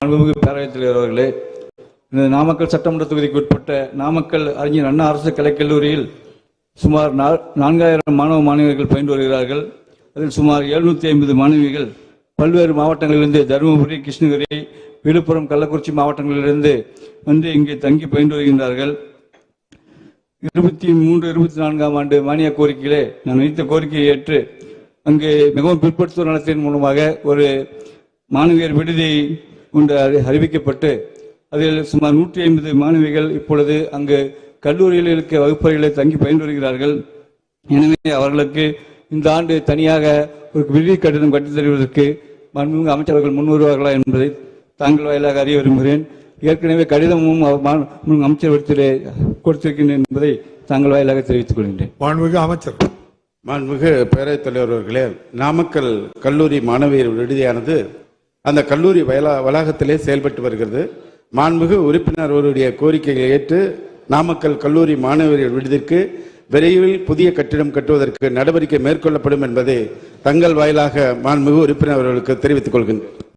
மாண்புமிகு பேரவைத் தலைவர் அவர்களே இந்த நாமக்கல் சட்டமன்ற தொகுதிக்கு உட்பட்ட நாமக்கல் அறிஞர் அண்ணா அரசு கலைக்கல்லூரியில் சுமார் நா- நான்காயிரம் மாணவ மாணவியர்கள் பயின்று வருகிறார்கள். அதில் சுமார் எழுநூத்தி ஐம்பது மாணவிகள் பல்வேறு மாவட்டங்களிலிருந்து தருமபுரி கிருஷ்ணகிரி விழுப்புரம் கள்ளக்குறிச்சி மாவட்டங்களிலிருந்து வந்து இங்கே தங்கி பயின்று வருகின்றார்கள். இருபத்தி மூன்று இருபத்தி நான்காம் ஆண்டு மானிய கோரிக்கையிலே நான் வைத்த கோரிக்கையை ஏற்று அங்கு மிகவும் பிற்படுத்துவோர் நலத்தின் மூலமாக ஒரு மாணவியர் விடுதி ஒன்று அறி- அறிவிக்கப்பட்டு அதில் சுமார் நூற்றி ஐம்பது மாணவிகள் இப்பொழுது அங்கு கல்லூரியில் இருக்க வகுப்பறைகளை தங்கி பயின்று வருகிறார்கள். எனவே அவர்களுக்கு இந்த ஆண்டு தனியாக ஒரு விடுதி கட்டிடம் கட்டித் தருவதற்கு மாண்புமிகு அமைச்சர்கள் முன் வருவார்களா என்பதை தாங்கள் வாயிலாக அறிய விரும்புகிறேன். ஏற்கனவே கடிதமும் அமைச்சர் இடத்திலே கொடுத்திருக்கின்றேன் என்பதை தாங்கள் வாயிலாக தெரிவித்துக் கொள்கின்றேன். மாண்புமிகு அமைச்சர். மாண்புமிகு பேரவைத் தலைவர் அவர்களே நாமக்கல் கல்லூரி மாணவியர் விடுதியானது அந்த கல்லூரி வயலா வளாகத்திலே செயல்பட்டு வருகிறது. மாண்புமிகு உறுப்பினர் அவருடைய கோரிக்கைகளை ஏற்று நாமக்கல் கல்லூரி மாணவர்கள் விடுதிற்கு விரைவில் புதிய கட்டிடம் கட்டுவதற்கு நடவடிக்கை மேற்கொள்ளப்படும் என்பதை தங்கள் வாயிலாக மாண்புமிகு உறுப்பினர் அவர்களுக்கு தெரிவித்துக் கொள்கின்றேன்.